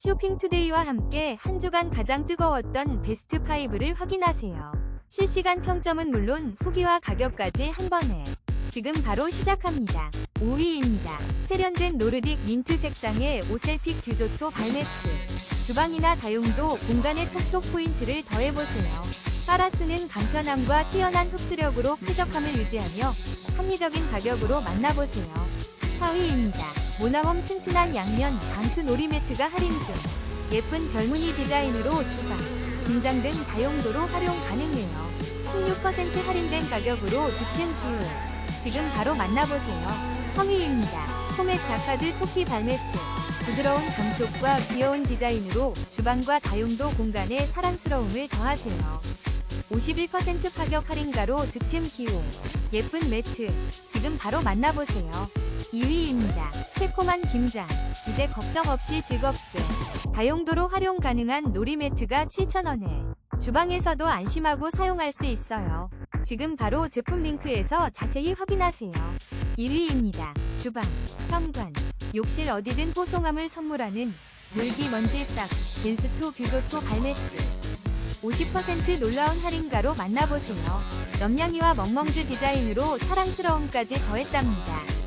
쇼핑투데이와 함께 한 주간 가장 뜨거웠던 베스트 5를 확인하세요. 실시간 평점은 물론 후기와 가격까지 한 번에 지금 바로 시작합니다. 5위입니다. 세련된 노르딕 민트 색상의 오셀픽 규조토 발매트. 주방이나 다용도 공간에 톡톡 포인트를 더해보세요. 파라스는 간편함과 뛰어난 흡수력으로 쾌적함을 유지하며 합리적인 가격으로 만나보세요. 4위입니다. 모나홈 튼튼한 양면 방수 놀이 매트가 할인 중. 예쁜 별무늬 디자인으로 주방, 김장 등 다용도로 활용 가능해요. 16% 할인된 가격으로 득템 기후. 지금 바로 만나보세요. 3위입니다. 포맷 자카드 토끼 발매트. 부드러운 감촉과 귀여운 디자인으로 주방과 다용도 공간에 사랑스러움을 더하세요. 51% 가격 할인가로 득템 기호. 예쁜 매트. 지금 바로 만나보세요. 2위입니다. 새콤한 김장. 이제 걱정 없이 즐겁게. 다용도로 활용 가능한 놀이매트가 7,000원에. 주방에서도 안심하고 사용할 수 있어요. 지금 바로 제품 링크에서 자세히 확인하세요. 1위입니다. 주방, 현관, 욕실 어디든 포송함을 선물하는 물기 먼지 싹 벤스토 뷰조토 발매트 50% 놀라운 할인가로 만나보세요. 염량이와 멍멍즈 디자인으로 사랑스러움까지 더했답니다.